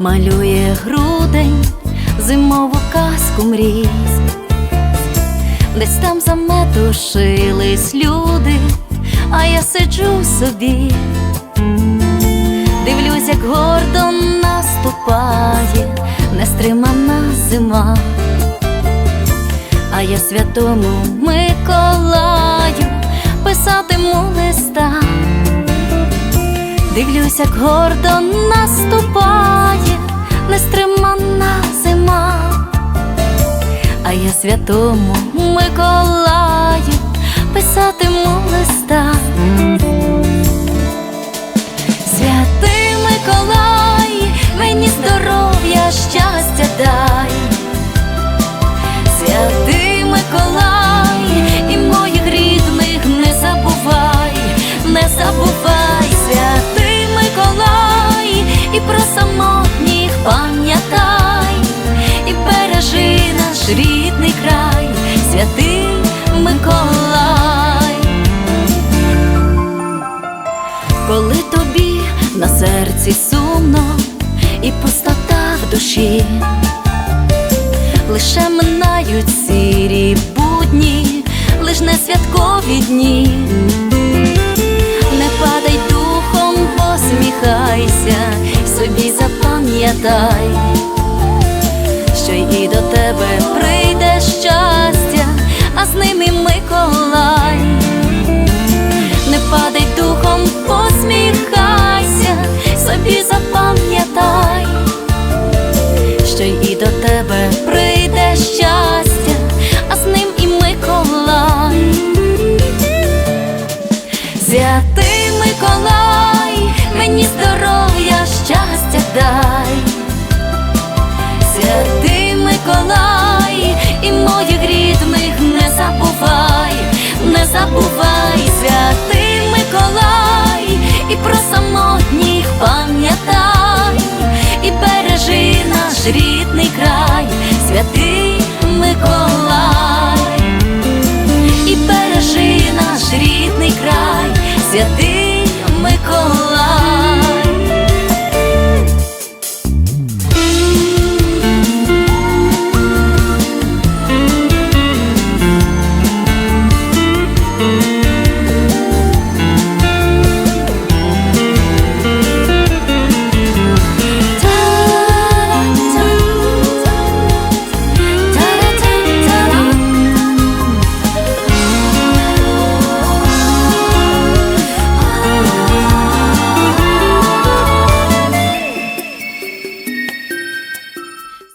Малює грудень, зимову казку мрій. Десь там заметушились люди, а я сиджу собі, дивлюсь, як гордо наступає нестримана зима, а я святому Миколаю писатиму листа. Дивлюсь, як гордо наступає нестримана зима, а я святому Миколаю писатиму листа. Коли тобі на серці сумно і пустота в душі, лише минають сірі будні, лиш не святкові дні. Не падай духом, посміхайся, собі запам'ятай, що й до тебе Миколай, мені здоров'я, щастя дай, святий Миколай, і моїх рідних не забувай, не забувай, святий Миколай, і про самотніх пам'ятай, і бережи наш рід.